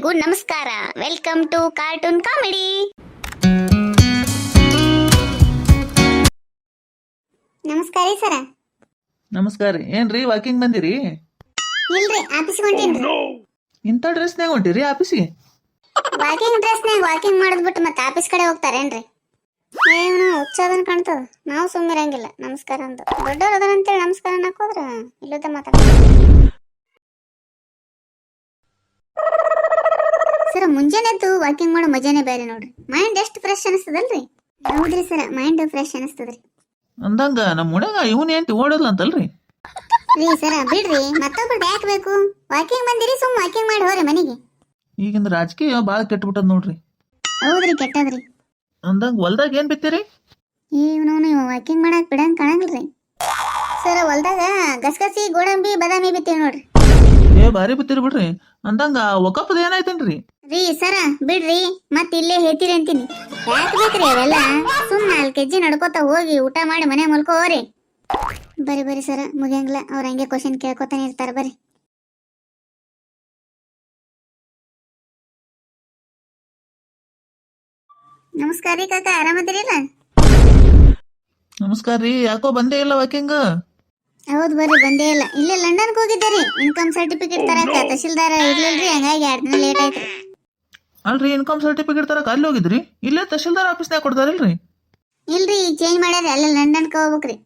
ಎಲ್ರಿಗೂ ನಮಸ್ಕಾರ. Welcome to cartoon comedy ನಮಸ್ಕಾರ ಸರ. ನಮಸ್ಕಾರ ಏನ್ರಿ ವಾಕಿಂಗ್ ಬಂದಿರಿ? ಇಲ್ರಿ ಆಫೀಸ್ ಇಂತ ಇಂಥ ಡ್ರೆಸ್ನಾಗ ಹೊಂಟಿರಿ ಆಫೀಸಿಗೆ ವಾಕಿಂಗ್ ಡ್ರೆಸ್ನಾಗ ವಾಕಿಂಗ್ ಮಾಡೋದ್ ಬಿಟ್ಟು ಮತ್ತೆ ಆಫೀಸ್ ಕಡೆ ಹೋಗ್ತಾರೇನ್ರಿ? ಏನು ಉತ್ಸಾಹನ ಕಾಣ್ತದ. ನಾವು ಸುಮ್ಮಿರಂಗಿಲ್ಲ ನಮಸ್ಕಾರ ಅಂತ ದೊಡ್ಡವ್ರ ಅದಾರ ಅಂತೇಳಿ ನಮಸ್ಕಾರ ಅನ್ನಕೋದ್ರ ಇಲ್ಲದ ಮಾತಾಡ ಸರ ಮುಂಜಾನೆದ್ದು ವಾಕಿಂಗ್ ಮಾಡೋ ಮಜಾನೇ ಬೇರೆ ನೋಡ್ರಿ. ಮೈಂಡ್ ಎಷ್ಟು ಫ್ರೆಶ್ ಅನಿಸ್ತದಲ್ರಿ? ಹೌದ್ರಿ ಸರ ಮೈಂಡ್ ಫ್ರೆಶ್ ಅನಿಸ್ತದ್ರಿ. ಅಂದಂಗ ನಮ್ಮ ಹುಡುಗ ಇವನ್ ಏಂತಿ ಓಡಲ್ಲ ಅಂತಲ್ರಿ? ರೀ ಸರ ಬಿಡ್ರಿ ಮತ್ತೊಬ್ರು ಯಾಕೆ ಬೇಕು? ವಾಕಿಂಗ್ ಬಂದಿರಿ ಸುಮ್ ವಾಕಿಂಗ್ ಮಾಡಿ ಹೋರಿ ಮನೆಗೆ. ಈಗಿಂದ ರಾಜಕೀಯ ಭಾಳ ಕೆಟ್ಬಿಟ್ಟದ ನೋಡ್ರಿ. ಹೌದ್ರಿ ಕೆಟ್ಟದ್ರಿ. ಅಂದಂಗ ಹೊಲ್ದಾಗ ಏನ್ ಬಿತ್ತೀರಿ? ಇವನು ಇವ ವಾಕಿಂಗ್ ಮಾಡಕ್ ಬಿಡಂಗ್ ಕಾಣಂಗಿಲ್ರಿ. ಸರ ಹೊಲ್ದಾಗ ಗಸಗಸಿ ಗೋಡಂಬಿ ಬಾದಾಮಿ ಬಿತ್ತೀವಿ ನೋಡ್ರಿ. ಏ ಬಾರಿ ಬಿತ್ತೀರಿ ಬಿಡ್ರಿ. ಅಂದಂಗ ಒಕ್ಕಪ್ಪದ ಏನಾಯ್ತನ್ರಿ? ರೀ ಸರ ಬಿಡ್ರಿ ಮತ್ ಇಲ್ಲೇ ಹೇಳ್ತೀರಿ ಅಂತೀನಿ. ಯಾಕೆ ಬೇಕ್ರಿ ಅವೆಲ್ಲ ಸುಮ್ ನಾಲ್ಕು ಕೆಜಿ ನಡ್ಕೋತ ಹೋಗಿ ಊಟ ಮಾಡಿ ಮನೆ ಮಲ್ಕೋ ಹೋರಿ ಬರಿ ಬರಿ ಸರ ಮುಗಿಯಂಗಿಲ್ಲ. ಅವ್ರ ಹಂಗೆ ಕ್ವಶನ್ ಕೇಳ್ಕೊತಾನೆ ಇರ್ತಾರ ಬರ್ರಿ. ನಮಸ್ಕಾರ ರೀ ಕಾಕ ಆರಾಮದಿರಿಲ್ಲ? ನಮಸ್ಕಾರ ರೀ ಯಾಕೋ ಬಂದೇ ಇಲ್ಲ ವಾಕಿಂಗ್? ಹೌದ್ ಬರ್ರಿ ಬಂದೇ ಇಲ್ಲ. ಇಲ್ಲೇ ಲಂಡನ್ ಹೋಗಿದ್ದೆ ರೀ. ಇನ್ಕಮ್ ಸರ್ಟಿಫಿಕೇಟ್ ತರಕ ತಹಶೀಲ್ದಾರ ಇರ್ಲಿಲ್ರಿ ಹಂಗಾಗಿ ಎರಡ್ ದಿನ ಲೇಟ್ ಆಯ್ತು. ಅಲ್ರಿ ಇನ್ಕಮ್ ಸರ್ಟಿಫಿಕೇಟ್ ತರಕ ಅಲ್ಲಿ ಹೋಗಿದ್ರಿ? ಇಲ್ಲೇ ತಹಶೀಲ್ದಾರ್ ಆಫೀಸ್ನಾಗ ಕೊಡ್ತಾರಲ್ರಿ ಇಲ್ರಿ? ಈಗ ಚೇಂಜ್ ಮಾಡ್ಯಾರ ಅಲ್ಲ ಲಂಡನ್ಗೆ ಹೋಗ್ಬೇಕ್ರಿ.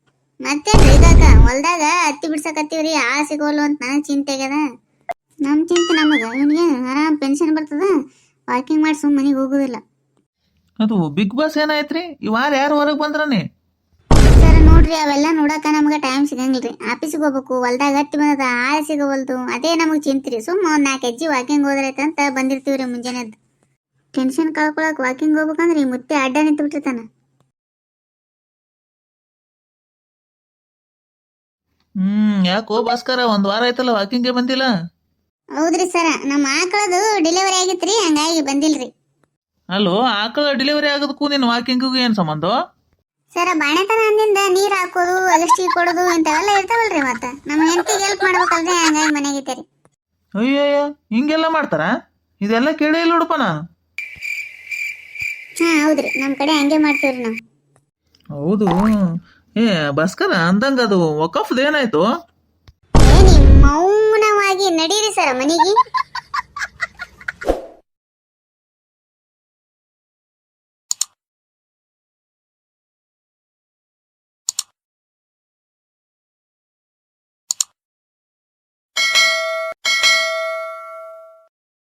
ಮತ್ತೆ ಇದಾಕ ಹೊಲ್ದಾಗ ಹತ್ತಿ ಬಿಡ್ಸಕತ್ತೀವ್ರಿ ಆ ಸಿಗೋಲ್ಲ ಅಂತ ನನಗೆ ಚಿಂತೆ ಆಗ್ಯದ ನಮ್ ಚಿಂತೆ ನಮಗೆ ಇವನಿಗೆ ಆರಾಮ್ ಪೆನ್ಷನ್ ಬರ್ತದ ವಾಕಿಂಗ್ ಮಾಡಿ ಸುಮ್ ಮನೆಗೆ ಹೋಗುದಿಲ್ಲ. ಅದು ಬಿಗ್ ಬಾಸ್ ಏನಾಯ್ತ್ರಿ? ಈ ವಾರ ಯಾರು ಹೊರಗೆ ಬಂದ್ರನೇ? ಸರ್ ನೋಡ್ರಿ ಅವೆಲ್ಲ ನೋಡಕ ನಮ್ಗೆ ಟೈಮ್ ಸಿಗಂಗಿಲ್ರಿ. ಆಫೀಸಿಗೆ ಹೋಗ್ಬೇಕು ಹೊಲ್ದಾಗ ಹತ್ತಿ ಬಂದದ ಆಳ ಸಿಗವಲ್ದು ಅದೇ ನಮಗೆ ಚಿಂತ್ರಿ. ಸುಮ್ಮ ಒಂದು ನಾಲ್ಕು ಹೆಜ್ಜೆ ವಾಕಿಂಗ್ ಹೋದ್ರೈತೆ ಅಂತ ಬಂದಿರ್ತೀವ್ರಿ ಮುಂಜಾನೆದ್ದು ಟೆನ್ಷನ್ ಕಳ್ಕೊಳಕ್ ವಾಕಿಂಗ್ ಹೋಗ್ಬೇಕಂದ್ರೆ ಈ ಮುತ್ತೆ ಅಡ್ಡ ನಿಂತು ಬಿಟ್ಟಿರ್ತಾನ ಹ್ಮ್ ಯಾಕೋ ಭಾಸ್ಕರ ಒಂದ್ ವಾರ ಆಯ್ತಲ್ಲ ವಾಕಿಂಗ್ಗೆ ಬಂದಿಲ್ಲ? ಹೌದ್ರಿ ಸರ ನಮ್ಮ ಆಕಳದು ಡೆಲಿವರಿ ಆಗಿತ್ರಿ ಹಂಗಾಗಿ ಬಂದಿಲ್ರಿ. ಅಲ್ಲೋ ಆಕಳ ಡೆಲಿವರಿ ಆಗೋದಕ್ಕೂ ನಿನ್ ವಾಕಿಂಗಿಗೂ ಏನ್ ಸಂಬಂಧ? ಸರ ಬಾಣೆತನ ಅಂದಿಂದ ನೀರ್ ಹಾಕೋದು ಅಗಸ್ಟಿ ಕೊಡೋದು ಇಂಥವೆಲ್ಲ ಇರ್ತಾವಲ್ರಿ ಮತ್ತ. ನಮ್ಮ ಹೆಂಡತಿಗೆ ಹೆಲ್ಪ್ ಮಾಡ್ಬೇಕಲ್ರಿ ಹಂಗಾಗಿ ಮನೆಗೆ ಇದ್ದೀರಿ. ಅಯ್ಯಯ್ಯ ಹಿಂಗೆಲ್ಲ ಮಾಡ್ತಾರ? ಇದೆಲ್ಲ ಕೇಳೇ ಇಲ್ಲ ನಾನು ಹಾ ಹೌದ್ರಿ. ನಮ್ ಕಡೆ ಹಂಗೆ ಮಾಡ್ತೀವ್ರಿ ನಾವು. ಹೌದು. ಏ ಭಾಸ್ಕರ ಅಂದಂಗ ಅದು ವಕಫ್ದು ಏನಾಯ್ತು? ಏನಿ ಮೌನವಾಗಿ ನಡೀರಿ ಸರ್ ಮನೆಗೆ.